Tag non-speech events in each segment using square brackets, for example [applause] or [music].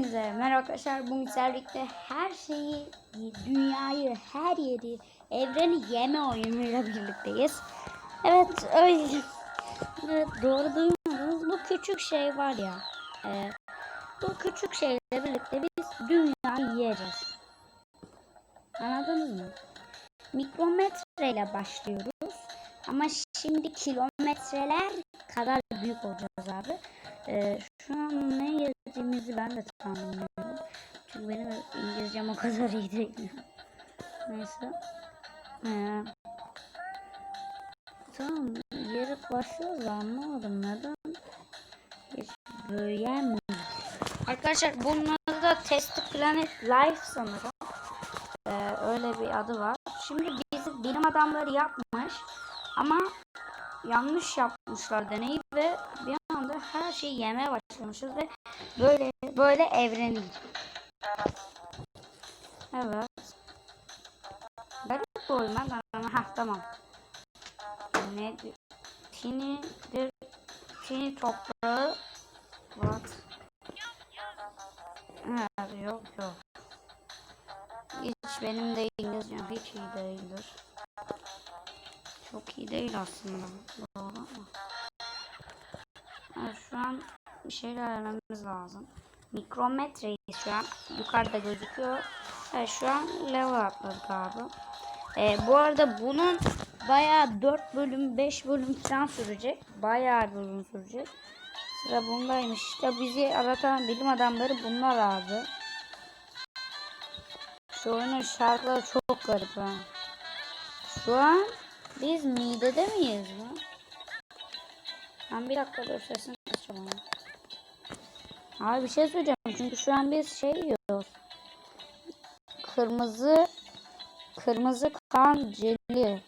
Hepinize merhaba arkadaşlar. Bugün servikte her şeyi, dünyayı, her yeri, evreni yeme oyunuyla birlikteyiz. Evet öyle. Evet, doğru duymadınız. Bu küçük şey var ya. e, bu küçük şeyle birlikte biz dünyayı yiyeceğiz. Anladınız mı? Mikrometreyle başlıyoruz. Ama şimdi kilometreler kadar büyük olacağız abi. Ee, şu an ne yazdığımızı ben de tam bilmiyorum. Çünkü benim İngilizcem o kadar iyi değil. Neyse. Ee, tamam yarık başlıyoruz anlamadım neden. Hiç böyle mi? Arkadaşlar bunun adı da Test Planet Life sanırım. Ee, öyle bir adı var. Şimdi bizi bilim adamları yapmış ama yanlış yapmışlar deneyi ve bir anda her şeyi yemeye başlamışız ve böyle böyle evreni. Evet. Garip oyun ben ama ha tamam. Ne Tinidir Tini toprağı What? Evet, yok yok. Hiç benim de İngilizcem hiç iyi değildir. Çok iyi değil aslında. Doğru ama. Evet, şu an bir şeyler aramamız lazım. Mikrometreyi şu an yukarıda gözüküyor. Evet şu an level atladık abi. Ee, bu arada bunun bayağı 4 bölüm 5 bölüm falan sürecek. Bayağı bir uzun sürecek. Sıra bundaymış. İşte bizi aratan bilim adamları bunlar abi. Şu oyunun şarkıları çok garip ha. Şu an biz midede miyiz mi? Ben bir dakika dur sesini açacağım. Abi bir şey söyleyeceğim. Çünkü şu an biz şey yiyoruz. Kırmızı kırmızı kan jeli.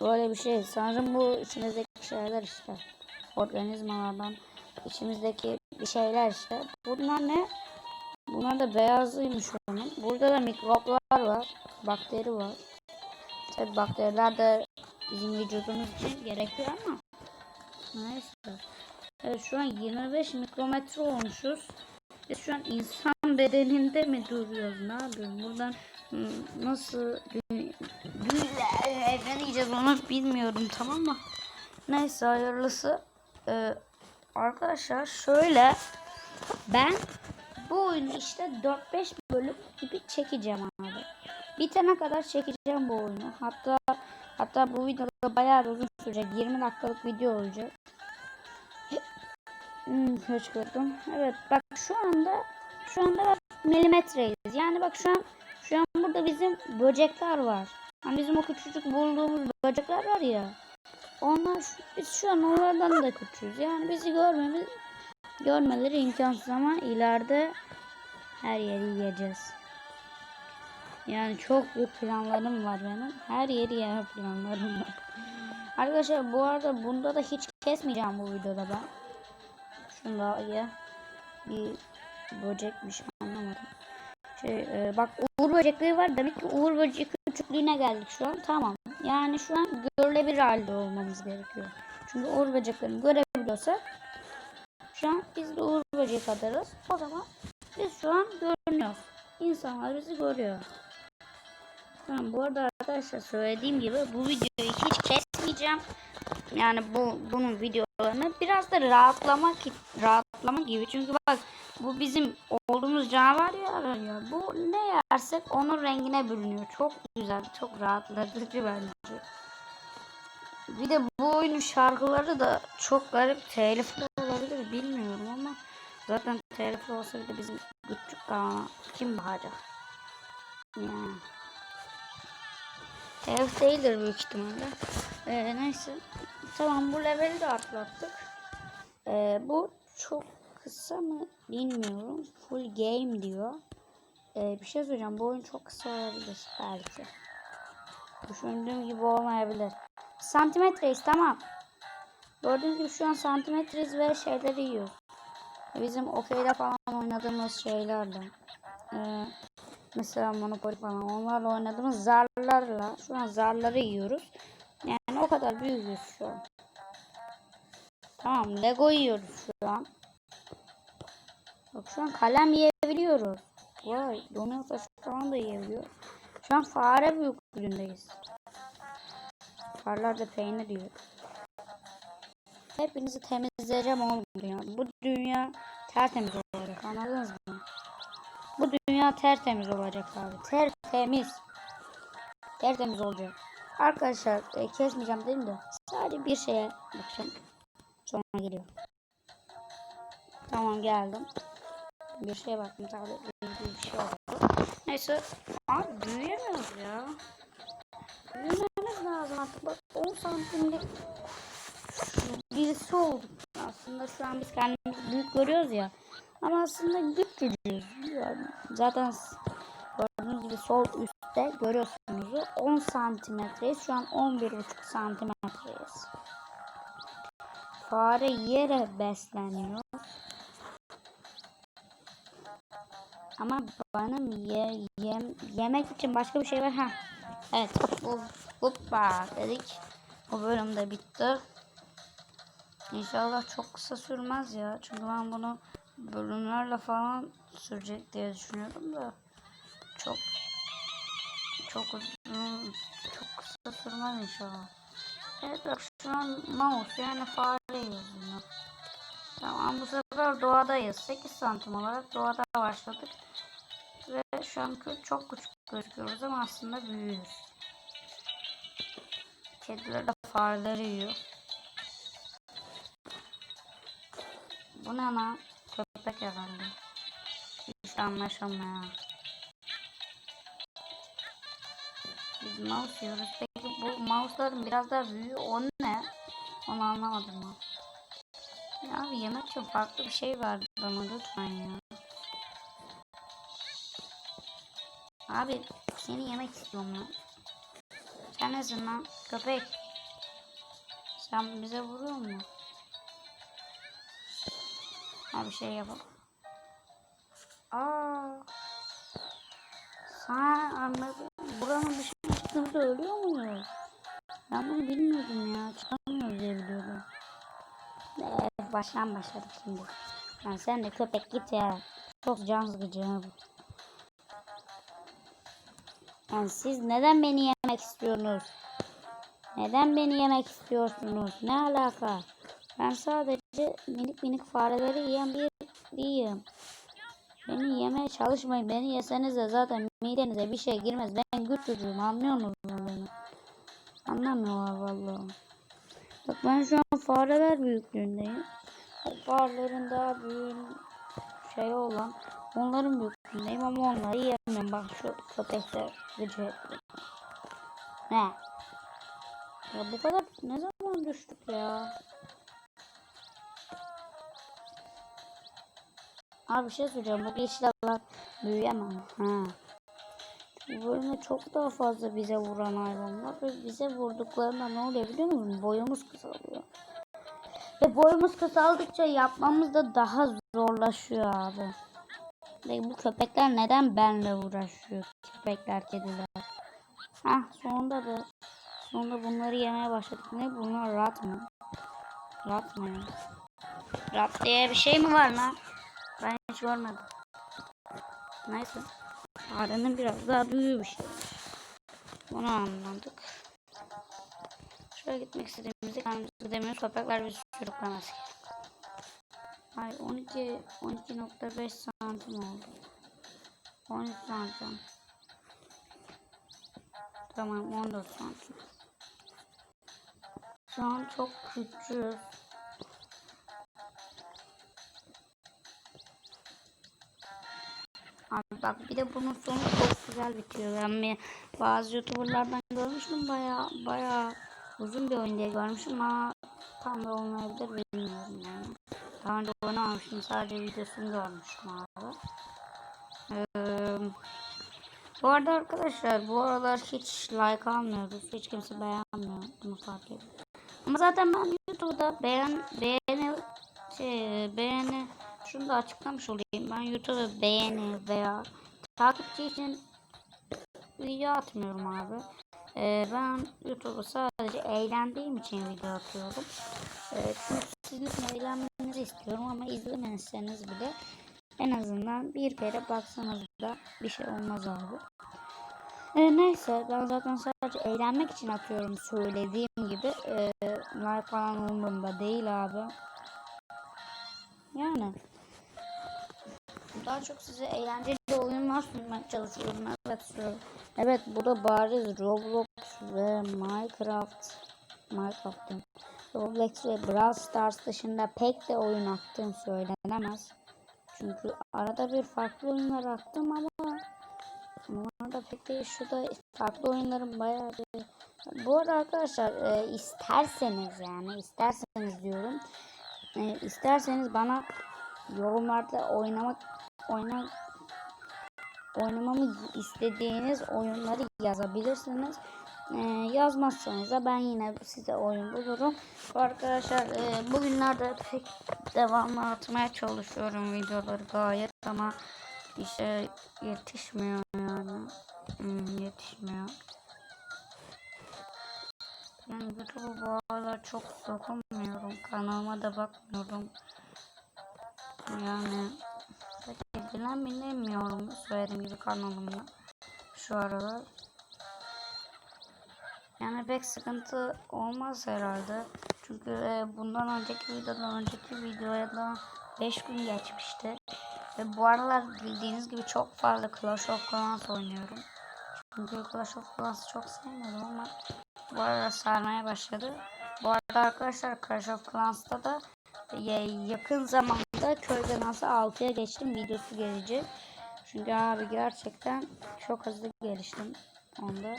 Böyle bir şey. Sanırım bu içimizdeki şeyler işte. Organizmalardan içimizdeki bir şeyler işte. Bunlar ne? Bunlar da beyazıymış onun. Burada da mikroplar var. Bakteri var. Tabi bakteriler de bizim vücudumuz için gerekiyor ama neyse. Evet şu an 25 mikrometre olmuşuz. Biz şu an insan bedeninde mi duruyoruz? Ne yapıyoruz? Buradan hmm, nasıl evreni yiyeceğiz onu bilmiyorum tamam mı? Neyse hayırlısı. Ee, arkadaşlar şöyle ben bu oyunu işte 4-5 bölüm gibi çekeceğim abi. Bitene kadar çekeceğim bu oyunu. Hatta hatta bu videoda bayağı uzun sürecek. 20 dakikalık video olacak. Hmm, gördüm. Evet bak şu anda şu anda bak milimetreyiz. Yani bak şu an şu an burada bizim böcekler var. Hani bizim o küçücük bulduğumuz böcekler var ya. Onlar biz şu an onlardan da küçüğüz. Yani bizi görmemiz görmeleri imkansız ama ileride her yeri yiyeceğiz. Yani çok büyük planlarım var benim. Her yeri yeme planlarım var. Arkadaşlar bu arada bunda da hiç kesmeyeceğim bu videoda ben. Şunda ya bir böcekmiş anlamadım. Şey, e, bak uğur böcekleri var. Demek ki uğur böcek küçüklüğüne geldik şu an. Tamam. Yani şu an görülebilir halde olmamız gerekiyor. Çünkü uğur böceklerini görebiliyorsak şu an biz de uğur böceği kadarız. O zaman biz şu an görünüyoruz. İnsanlar bizi görüyor. Tamam bu arada arkadaşlar söylediğim gibi bu videoyu hiç kesmeyeceğim. Yani bu bunun videolarını biraz da rahatlamak rahatlama gibi. Çünkü bak bu bizim olduğumuz canavar ya, ya. Bu ne yersek onun rengine bürünüyor. Çok güzel, çok rahatlatıcı bence. Bir de bu oyunun şarkıları da çok garip telifli olabilir bilmiyorum ama zaten telifli olsa bile bizim küçük daha kim bakacak? Yani. Telif değildir büyük ihtimalle. Ee, neyse. Tamam bu leveli de atlattık. Ee, bu çok kısa mı bilmiyorum. Full game diyor. Ee, bir şey söyleyeceğim. Bu oyun çok kısa olabilir belki. Düşündüğüm gibi olmayabilir. Santimetreyiz tamam. Gördüğünüz gibi şu an santimetreyiz ve şeyleri yiyoruz. Bizim okeyde falan oynadığımız şeylerle. Ee, mesela Monopoly falan onlarla oynadığımız zarlarla şu an zarları yiyoruz. Yani o kadar büyüyoruz şu an. Tamam Lego yiyoruz şu an. Bak şu an kalem yiyebiliyoruz. Vay domino taşı falan da yiyebiliyor. Şu an fare büyüklüğündeyiz. Fareler de peynir diyor. Hepinizi temizleyeceğim oğlum dünya. Bu dünya tertemiz olacak anladınız mı? Bu dünya tertemiz olacak abi. Tertemiz. Tertemiz olacak. Arkadaşlar e, kesmeyeceğim dedim de sadece bir şeye bakacağım. Sonra geliyor. Tamam geldim. Bir şeye baktım tabii bir, şey oldu. Neyse. Abi büyüyemiyoruz ya. Büyümemiz lazım artık. Bak 10 santimlik birisi olduk. Aslında şu an biz kendimizi büyük görüyoruz ya. Ama aslında küçücüğüz. Yani zaten gördüğünüz gibi sol üstte görüyorsunuz. 10 santimetreyiz. Şu an 11,5 santimetreyiz. Fare yere besleniyor. Ama benim ye, yem, yemek için başka bir şey var. Ha. Evet. Bu hoppa dedik. Bu bölüm de bitti. İnşallah çok kısa sürmez ya. Çünkü ben bunu bölümlerle falan sürecek diye düşünüyorum da çok çok uzun çok kısa sürmez inşallah. Evet bak şu an mouse yani fare yazıyor. Tamam bu sefer doğadayız. 8 santim olarak doğada başladık. Ve şu an çok küçük gözüküyoruz ama aslında büyüyoruz. Kediler de fareleri yiyor. Bu ne lan? Köpek herhalde. Hiç anlaşılmıyor. Biz mouse yiyoruz. Peki bu mouse'ların biraz daha büyüğü o ne? Onu anlamadım ben. Ya abi yemek için farklı bir şey verdi bana lütfen ya. Abi seni yemek istiyorum lan. Sen nesin lan? Köpek. Sen bize vuruyor musun? Ha bir şey yapalım. Aa. Sen anladın. Buranın dışına çıktığımızda ölüyor muyuz? Ben bunu bilmiyordum ya. Çıkamıyoruz diye biliyordum. Evet, baştan başladık şimdi. Lan sen de köpek git ya. Çok can sıkıcı bu. Yani siz neden beni yemek istiyorsunuz? Neden beni yemek istiyorsunuz? Ne alaka? Ben sadece minik minik fareleri yiyen bir biriyim. Beni yemeye çalışmayın. Beni yeseniz de zaten midenize bir şey girmez. Ben güç çocuğum anlıyor musunuz beni? Anlamıyorlar vallahi. Bak ben şu an fareler büyüklüğündeyim. O farelerin daha büyük şey olan onların büyüklüğündeyim ama onları yiyemiyorum. Bak şu köpekler gücü ettim. Ne? Ya bu kadar ne zaman düştük ya? Abi bir şey söyleyeceğim. Bu işler büyüyemem. Ha. Bölümde çok daha fazla bize vuran hayvanlar ve bize vurduklarında ne oluyor biliyor musun? Boyumuz kısalıyor. Ve boyumuz kısaldıkça yapmamız da daha zorlaşıyor abi. Ve bu köpekler neden benle uğraşıyor? Köpekler, kediler. Hah sonunda da sonunda bunları yemeye başladık. Ne bunlar rat mı? Rat mı? Rat diye bir şey mi var lan? Hiç görmedim. Neyse. Farenin biraz daha büyüğü bir şey. Bunu anladık. Şöyle gitmek istediğimizde kendimiz gidemiyoruz. Köpekler bizi sürüklemez. Ay 12 12.5 santim oldu. 13 santim. Tamam 14 santim. Şu an çok küçüğüz. Bak bir de bunun sonu çok güzel bitiyor. Ben bir, bazı youtuberlardan görmüştüm baya baya uzun bir oyun diye görmüşüm ama tam da olmayabilir bilmiyorum yani. Daha önce oynamamıştım sadece videosunu görmüştüm abi. Ee, bu arada arkadaşlar bu aralar hiç like almıyoruz. Hiç kimse beğenmiyor. Bunu fark ediyorum. Ama zaten ben YouTube'da beğen beğeni şey beğeni şunu da açıklamış olayım. Ben YouTube'a beğeni veya takipçi için video atmıyorum abi. Ee, ben YouTube'a sadece eğlendiğim için video atıyorum. Ee, çünkü sizin eğlenmenizi istiyorum ama izlemezseniz bile En azından bir kere baksanız da bir şey olmaz abi. E, neyse ben zaten sadece eğlenmek için atıyorum söylediğim gibi. E, like falan umurumda değil abi. Yani. Daha çok size eğlenceli oyunlar sunmaya çalışıyorum. Evet, evet bu da bariz Roblox ve Minecraft. Minecraft. Roblox ve Brawl Stars dışında pek de oyun attığım söylenemez. Çünkü arada bir farklı oyunlar attım ama bunlar da pek değil. Şurada farklı oyunlarım bayağı bir... Bu arada arkadaşlar e, isterseniz yani isterseniz diyorum. E, isterseniz bana yorumlarda oynamak oyna oynamamı istediğiniz oyunları yazabilirsiniz. Ee, yazmazsanız da ben yine size oyun bulurum. Arkadaşlar e, bugünlerde pek devamlı atmaya çalışıyorum videoları gayet ama işe yetişmiyor yani. Hmm, yetişmiyor. Yani YouTube'u bu aralar çok sokamıyorum. Kanalıma da bakmıyorum. Yani ilgilen bilemiyorum söylediğim gibi kanalımla şu aralar. Yani pek sıkıntı olmaz herhalde. Çünkü e, bundan önceki videodan önceki videoya da 5 gün geçmişti. Ve bu aralar bildiğiniz gibi çok fazla Clash of Clans oynuyorum. Çünkü Clash of Clans'ı çok sevmiyordum ama bu arada sarmaya başladı. Bu arada arkadaşlar Clash of Clans'ta da yakın zamanda köyden nasıl 6'ya geçtim videosu gelecek. Çünkü abi gerçekten çok hızlı geliştim onda.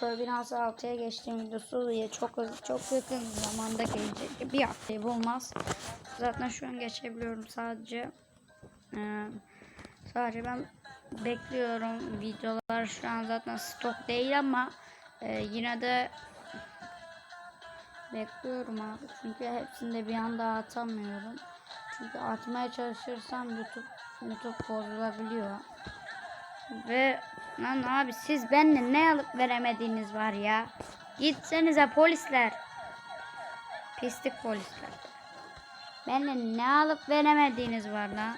Köy binası 6'ya geçtim videosu ya çok hızlı çok yakın zamanda gelecek. Bir haftayı bulmaz. Zaten şu an geçebiliyorum sadece. Ee, sadece ben bekliyorum videolar şu an zaten stok değil ama e, yine de Bekliyorum abi. Çünkü hepsini de bir anda atamıyorum. Çünkü atmaya çalışırsam YouTube YouTube bozulabiliyor. Ve lan abi siz benimle ne alıp veremediğiniz var ya. Gitsenize polisler. Pislik polisler. Benimle ne alıp veremediğiniz var lan.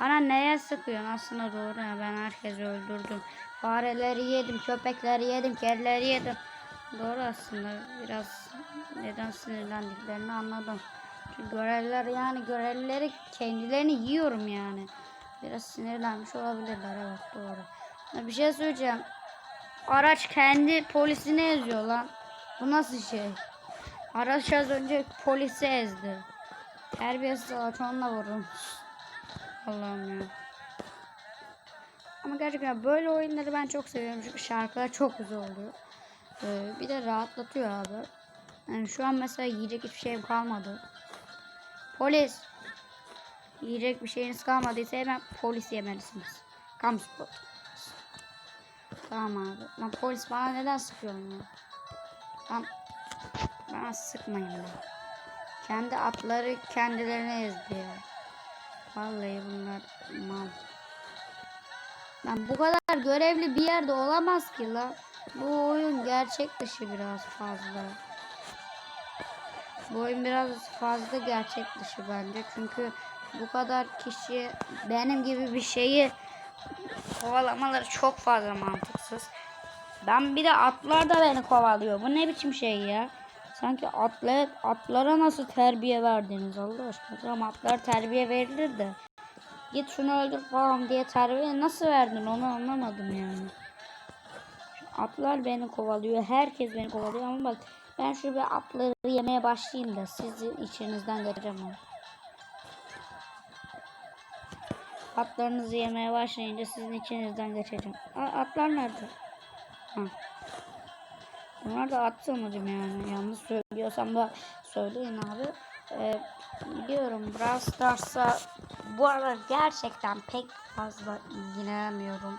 Bana neye sıkıyorsun aslında doğru ya ben herkesi öldürdüm. Fareleri yedim, köpekleri yedim, kedileri yedim. Doğru aslında biraz neden sinirlendiklerini anladım. Çünkü görevliler yani görevlileri kendilerini yiyorum yani. Biraz sinirlenmiş olabilirler evet doğru. Bir şey söyleyeceğim. Araç kendi polisini eziyor lan. Bu nasıl şey? Araç az önce polisi ezdi. Terbiyesiz araç onunla vurun. Allah'ım ya. Ama gerçekten böyle oyunları ben çok seviyorum çünkü şarkılar çok güzel oluyor. Ee, bir de rahatlatıyor abi. Yani şu an mesela yiyecek hiçbir şeyim kalmadı. Polis. Yiyecek bir şeyiniz kalmadıysa hemen polis yemelisiniz. Kamu spot. Tamam abi. Lan polis bana neden sıkıyor ya? Lan bana sıkmayın ya. Kendi atları kendilerine ezdi ya. Vallahi bunlar mal. Lan bu kadar görevli bir yerde olamaz ki la. Bu oyun gerçek dışı biraz fazla. Bu oyun biraz fazla gerçek dışı bence. Çünkü bu kadar kişi benim gibi bir şeyi kovalamaları çok fazla mantıksız. Ben bir de atlar da beni kovalıyor. Bu ne biçim şey ya? Sanki atlar, atlara nasıl terbiye verdiniz Allah aşkına? Tamam atlar terbiye verilir de. Git şunu öldür falan diye terbiye nasıl verdin onu anlamadım yani. Atlar beni kovalıyor. Herkes beni kovalıyor ama bak ben şu bir atları yemeye başlayayım da sizin içinizden geçeceğim onu. Atlarınızı yemeye başlayınca sizin içinizden geçeceğim. Atlar nerede? Ha. Bunlar da at sanırım yani. Yanlış söylüyorsam da söyleyin abi. Ee, biliyorum Brawl Stars'a bu arada gerçekten pek fazla ilgilenemiyorum.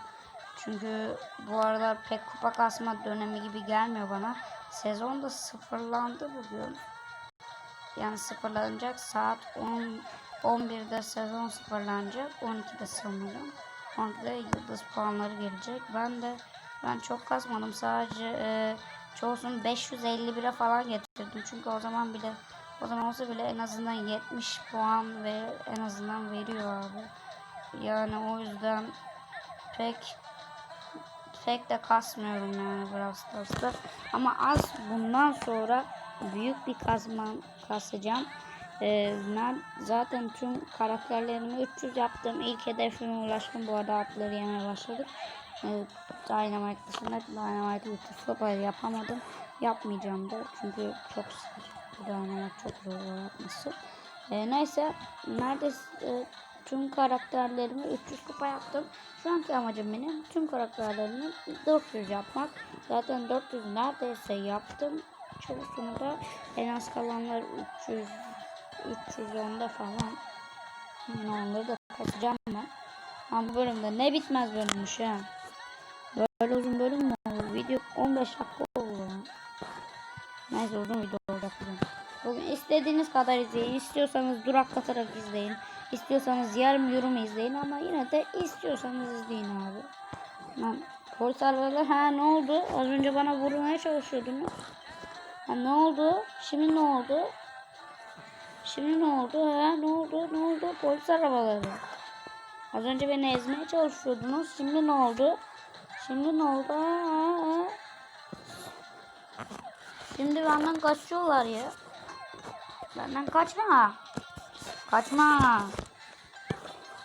Çünkü bu aralar pek kupa kasma dönemi gibi gelmiyor bana. Sezon da sıfırlandı bugün. Yani sıfırlanacak saat 10 11'de sezon sıfırlanacak. 12'de sanırım. 12'de yıldız puanları gelecek. Ben de ben çok kasmadım. Sadece e, çoğusunu 551'e falan getirdim. Çünkü o zaman bile O zaman olsa bile en azından 70 puan ve en azından veriyor abi. Yani o yüzden pek pek de kasmıyorum yani Brawl Stars'ta. Ama az bundan sonra büyük bir kasma kasacağım. Ee, ben zaten tüm karakterlerimi 300 yaptım. İlk hedefime ulaştım. Bu arada atları yemeye başladık. Ee, Dynamite dışında Dynamite sopa yapamadım. Yapmayacağım da çünkü çok sıkıcı. Dynamite çok zor yapması. Ee, neyse neredeyse e, tüm karakterlerimi 300 kupa yaptım. Şu anki amacım benim tüm karakterlerimi 400 yapmak. Zaten 400 neredeyse yaptım. Çoğusunu da en az kalanlar 300 310'da falan. Onları da kasacağım ben. Ama bu bölümde ne bitmez bölümmüş ha. Böyle uzun bölüm mü olur? Video 15 dakika ya. Neyse uzun video olacak bugün. Bugün istediğiniz kadar izleyin. İstiyorsanız durak katarak izleyin. İstiyorsanız yarım yorum izleyin ama yine de istiyorsanız izleyin abi. Lan polis arabaları ha ne oldu? Az önce bana vurmaya çalışıyordunuz. Ha ne oldu? Şimdi ne oldu? Şimdi ne oldu? Ha ne oldu? Ne oldu? Polis arabaları. Az önce beni ezmeye çalışıyordunuz. Şimdi ne oldu? Şimdi ne oldu? Ha, ha, ha. Şimdi benden kaçıyorlar ya. Benden kaçma. Kaçma.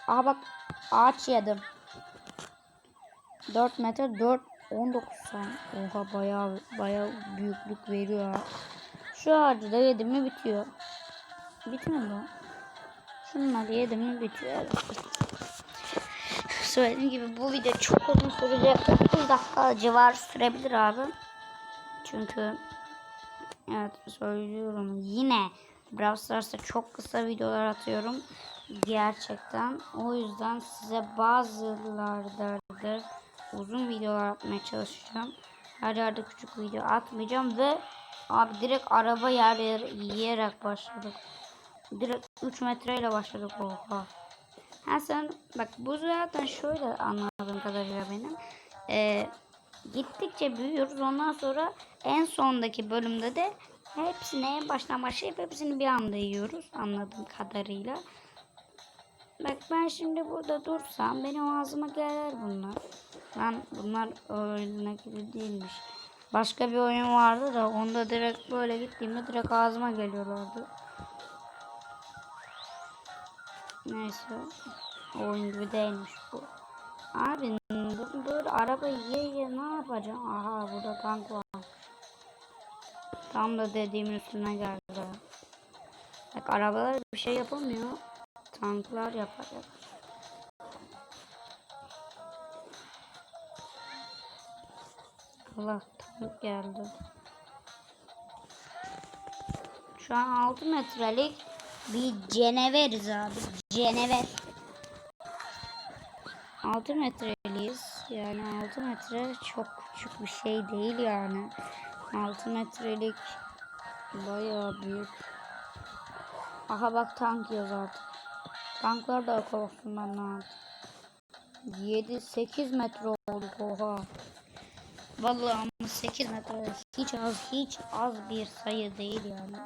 Aha bak ağaç yedim. 4 metre 4 19 saniye. Oha bayağı bayağı büyüklük veriyor. Şu ağacı da yedim mi bitiyor. Bitmiyor mu? Şunları yedim mi bitiyor. [laughs] Söylediğim gibi bu video çok uzun sürecek. 30 dakika civar sürebilir abi. Çünkü evet söylüyorum yine Brawl Stars'ta çok kısa videolar atıyorum. Gerçekten. O yüzden size bazılardır uzun videolar atmaya çalışacağım. Her yerde küçük video atmayacağım ve abi direkt araba yer yer yiyerek başladık. Direkt 3 metreyle başladık oha. Ha sen bak bu zaten şöyle anladığım kadarıyla benim. Ee, gittikçe büyüyoruz. Ondan sonra en sondaki bölümde de hepsini en baştan başlayıp hepsini bir anda yiyoruz anladığım kadarıyla. Bak ben şimdi burada dursam benim ağzıma gelir bunlar. Lan bunlar oyuna gibi değilmiş. Başka bir oyun vardı da onda direkt böyle gittiğimde direkt ağzıma geliyorlardı. Neyse. Oyun gibi değilmiş bu. Abi bu- böyle araba yiye yiye ne yapacağım? Aha burada tank var. Tam da dediğimin üstüne geldi. Bak arabalar bir şey yapamıyor. Tanklar yapar. yapar. Allah tank geldi. Şu an 6 metrelik bir ceneveriz abi. Cenever. 6 metreliyiz. Yani 6 metre çok küçük bir şey değil yani. 6 metrelik bayağı büyük. Aha bak tank yiyor zaten. Tanklar da korksun benden artık. 7-8 metre olduk oha. Vallahi ama 8 metre hiç az hiç az bir sayı değil yani.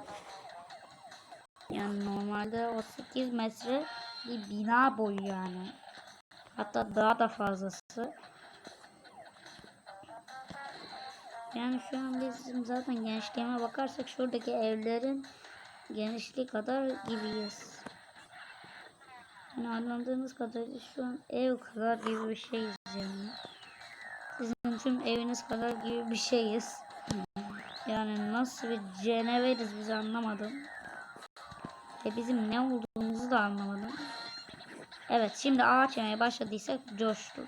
Yani normalde o 8 metre bir bina boyu yani. Hatta daha da fazlası. Yani şu an bizim zaten genişliğime bakarsak şuradaki evlerin genişliği kadar gibiyiz. Yani anladığımız kadarıyla şu an ev kadar gibi bir şeyiz yani. Sizin tüm eviniz kadar gibi bir şeyiz. Yani nasıl bir ceneveriz biz anlamadım. Ve bizim ne olduğumuzu da anlamadım. Evet şimdi ağaç yemeye başladıysak coştu.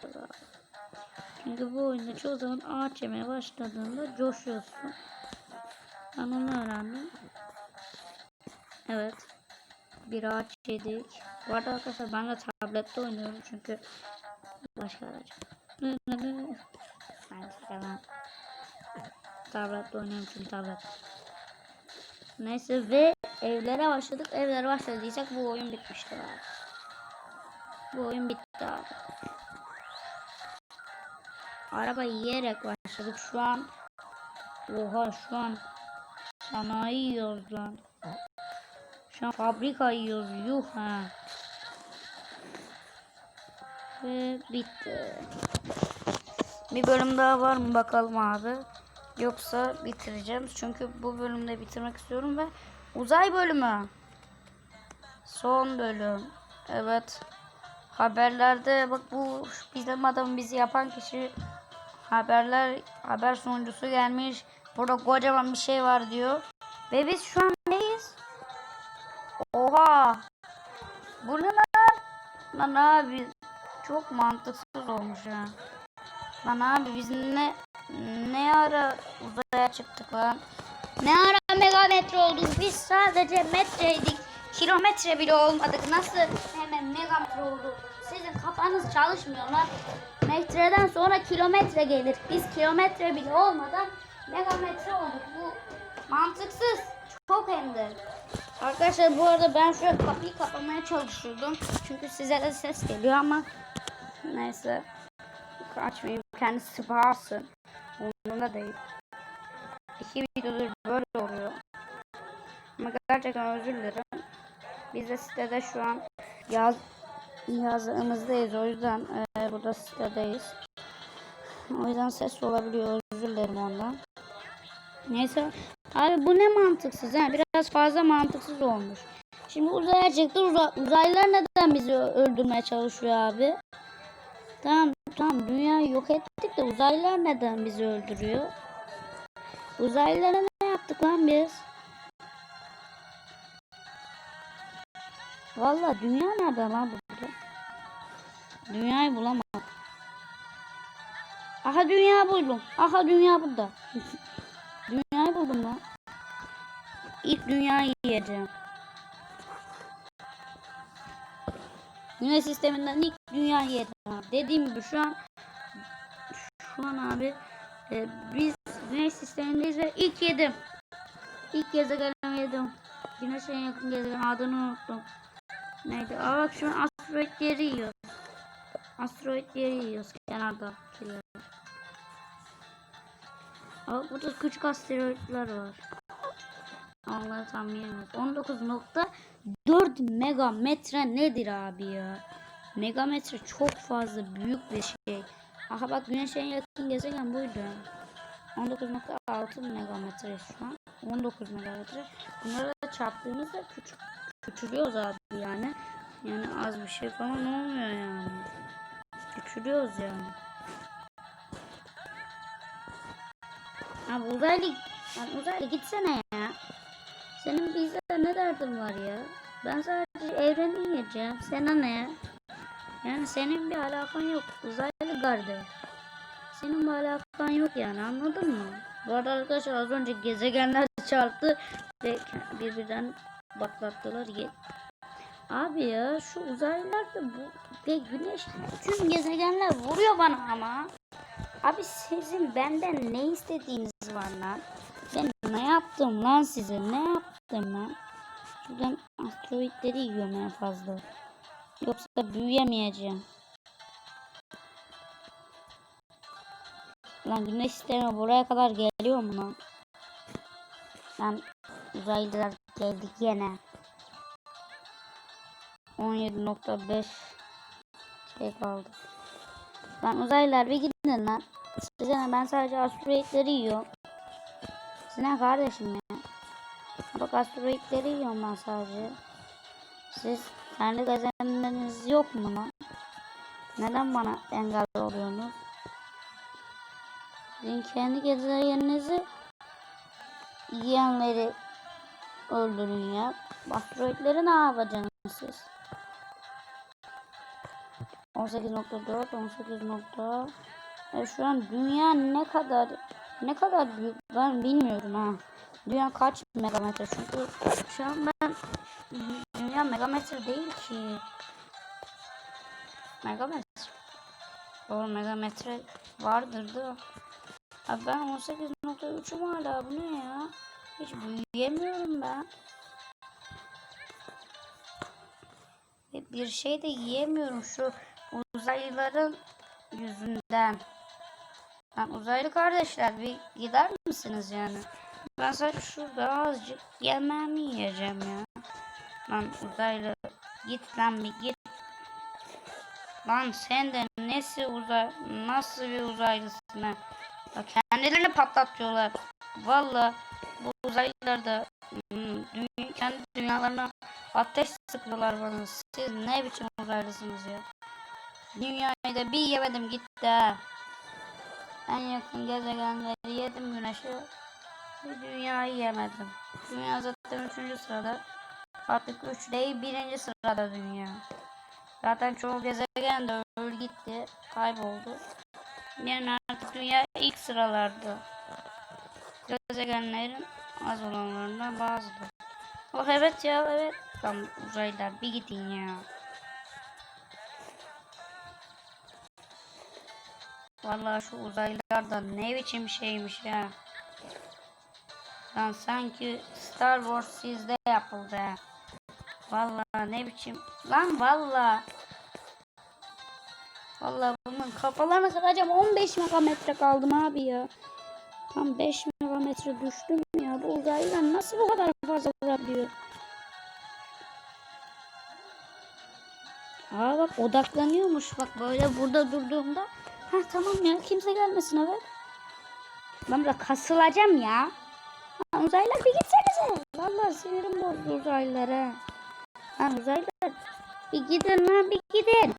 Çünkü bu oyunda çoğu zaman ağaç yemeye başladığında coşuyorsun. Ben onu öğrendim. Evet. Bir ağaç yedik. Bu arada arkadaşlar ben de tablette oynuyorum çünkü başka araç. Ben istemem. Tablette oynuyorum çünkü tablet. Neyse ve evlere başladık. Evlere başladıysak bu oyun bitmiştir abi. Bu oyun bitti abi. Araba yiyerek başladık. Şu an oha şu an sanayi yiyoruz lan. Şu an fabrika yiyoruz. Yuh ha. Ve bitti. Bir bölüm daha var mı bakalım abi. Yoksa bitireceğim. Çünkü bu bölümde bitirmek istiyorum ve uzay bölümü. Son bölüm. Evet. Haberlerde bak bu bizim adam bizi yapan kişi haberler haber sunucusu gelmiş. Burada kocaman bir şey var diyor. Ve biz şu an neyiz? Oha. Bu ne lan? Lan abi çok mantıksız olmuş ya. Lan abi biz ne ne ara uzaya çıktık lan? Ne ara megametre olduk? Biz sadece metreydik. Kilometre bile olmadık. Nasıl hemen megametre olduk? Sizin kafanız çalışmıyor lan. Metreden sonra kilometre gelir. Biz kilometre bile olmadan megametre olduk. Bu mantıksız. Çok hem. Arkadaşlar bu arada ben şu kapıyı kapamaya çalışıyordum. Çünkü size de ses geliyor ama neyse. Açmayayım. Kendisi bağırsın. Umurumda değil. İki videodur böyle oluyor. Ama gerçekten özür dilerim. Biz de sitede şu an yaz yazımızdayız. O yüzden e, burada sitedeyiz. O yüzden ses olabiliyor. Özür dilerim ondan. Neyse. Abi bu ne mantıksız ha? Biraz fazla mantıksız olmuş. Şimdi uzaya çıktı. Uza uzaylılar neden bizi öldürmeye çalışıyor abi? Tamam tamam dünyayı yok ettik de uzaylılar neden bizi öldürüyor? Uzaylılara ne yaptık lan biz? Vallahi dünya nerede lan? Dünyayı bulamadım. Aha dünya buldum. Aha dünya burada. [laughs] dünyayı buldum lan. İlk dünyayı yiyeceğim. Güneş sisteminden ilk dünyayı yedim. abi. Dediğim gibi şu an şu an abi e, biz güneş sistemindeyiz ve ilk yedim. İlk gezegenimi yedim. Güneşe yakın gezegen adını unuttum. Neydi? Aa bak şu an asteroidleri yiyoruz. Asteroidleri yiyoruz kenarda. Şöyle. Aa burada küçük asteroidler var. Onları tam yiyemiyoruz. 19.4 megametre nedir abi ya? Megametre çok fazla büyük bir şey. Aha bak güneşe en yakın gezegen buydu. 19.6 megametre şu an. 19 megametre. Bunları da çarptığımızda küçük küçülüyoruz abi yani. Yani az bir şey falan olmuyor yani. Küçülüyoruz yani. Abi uzaylı, lan uzaylı gitsene ya. Senin bizde ne derdin var ya? Ben sadece evreni yiyeceğim. Sana ne? Yani senin bir alakan yok. Uzaylı kardeş. Senin bir alakan yok yani anladın mı? Bu arada arkadaşlar az önce gezegenler [laughs] çarptı ve birbirinden baklattılar. Abi ya şu uzaylılar da bu ve güneş tüm gezegenler vuruyor bana ama. Abi sizin benden ne istediğiniz var lan? Ben ne yaptım lan size? Ne yaptım lan? Şuradan asteroidleri yiyorum en fazla. Yoksa büyüyemeyeceğim. Lan güneş sistemi buraya kadar geliyor mu lan? Lan uzaylılar geldik yine. 17.5 şey kaldı. Lan uzaylılar bir gidin lan. Size ben sadece asteroidleri yiyorum. Siz ne kardeşim ya? Bak asteroidleri yiyorum ben sadece. Siz kendi gezegenleriniz yok mu lan? Neden bana engel oluyorsunuz? Sizin kendi gezegeninizi yiyenleri öldürün ya. Asteroidleri ne yapacaksınız siz? 18.4 18. nokta. E şu an dünya ne kadar ne kadar büyük ben bilmiyorum ha. Dünya kaç megametre çünkü şu an ben dünya megametre değil ki. Megametre. Doğru megametre vardır da. Abi ben 18.3'üm hala bu ne ya? Hiç büyüyemiyorum ben. Bir şey de yiyemiyorum şu uzaylıların yüzünden. Lan uzaylı kardeşler bir gider misiniz yani? Ben sadece şurada azıcık yemeğimi yiyeceğim ya. Lan uzaylı git lan bir git. Lan sen de nesi uzay nasıl bir uzaylısın ha? Ya kendilerini patlatıyorlar. Valla bu uzaylılar da hmm, dünya, kendi dünyalarına ateş sıkıyorlar bana. Siz ne biçim uzaylısınız ya? Dünyayı da bir yemedim gitti ha. En yakın gezegenleri yedim güneşi. Bir dünyayı yemedim. Dünya zaten üçüncü sırada. Artık üç değil birinci sırada dünya. Zaten çoğu gezegen de öldü gitti. Kayboldu. Yani artık dünya ilk sıralarda. Gezegenlerin az olanlarından bazıları. Oh evet ya evet. Tam uzaylılar bir gidin ya. Vallahi şu uzaylılar da ne biçim şeymiş ya. Lan sanki Star Wars sizde yapıldı. Vallahi ne biçim. Lan vallahi. Vallahi bunun kafalarını kıracağım. 15 megametre kaldım abi ya. Tam 5 megametre düştüm ya. Bu uzaylılar nasıl bu kadar fazla vurabiliyor? Aa bak odaklanıyormuş. Bak böyle burada durduğumda. Ha tamam ya kimse gelmesin evet. Ben burada kasılacağım ya. Ha, uzaylılar bir gitsenize. Vallahi sinirim bozdu uzaylılara. Ha uzaylılar bir gidin lan bir gidin.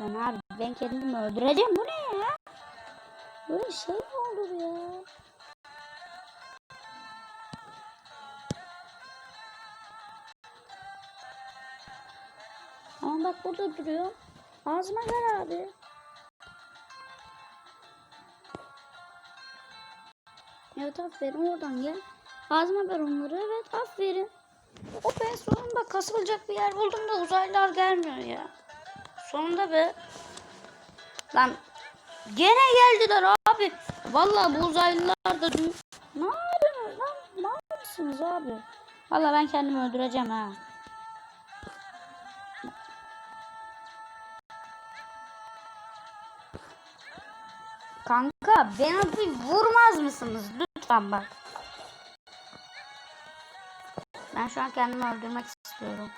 Lan abi ben kendimi öldüreceğim. Bu ne ya? Böyle şey mi olur ya? Bak burada duruyor. Ağzıma ver abi. Evet aferin oradan gel. Ağzıma ver onları. Evet aferin. O ben sonunda kasılacak bir yer buldum da uzaylılar gelmiyor ya. Sonunda be. Lan gene geldiler abi. Vallahi bu uzaylılar da dün... Ne yapıyorsunuz lan? Ne yapıyorsunuz abi? Vallahi ben kendimi öldüreceğim ha. Kanka beni vurmaz mısınız lütfen bak. Ben şu an kendimi öldürmek istiyorum.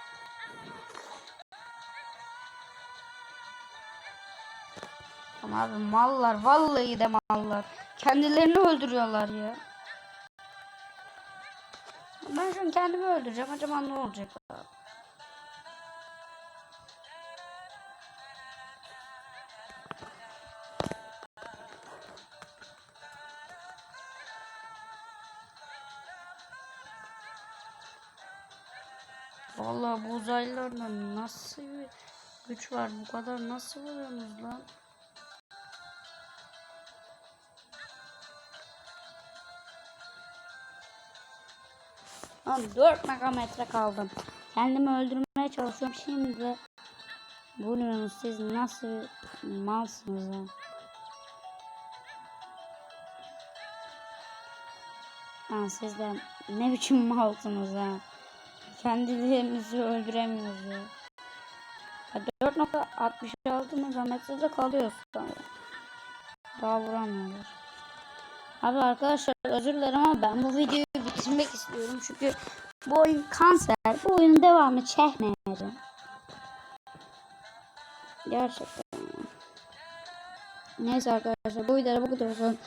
Ama abi mallar vallahi de mallar. Kendilerini öldürüyorlar ya. Ben şu an kendimi öldüreceğim. Acaba ne olacak? Vallahi uzaylılarla nasıl bir güç var? Bu kadar nasıl vuruyorsunuz lan? Lan 4 megametre kaldım. Kendimi öldürmeye çalışıyorum şimdi. Bilmiyorum siz nasıl malsınız ya. Ha siz de ne biçim malsınız ha. Kendilerimizi öldüremiyoruz ya. ya 4.66 megametrede kalıyoruz sonra. Daha vuramıyoruz. Abi arkadaşlar özür dilerim ama ben bu videoyu bitirmek istiyorum. Çünkü bu oyun kanser. Bu oyunun devamı çekmeyeceğim. Gerçekten. Neyse arkadaşlar bu videoda bu kadar olsun.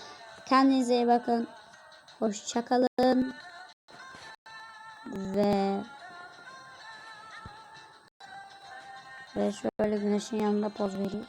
Kendinize iyi bakın. Hoşçakalın. Ve ve şöyle güneşin yanında poz vereyim.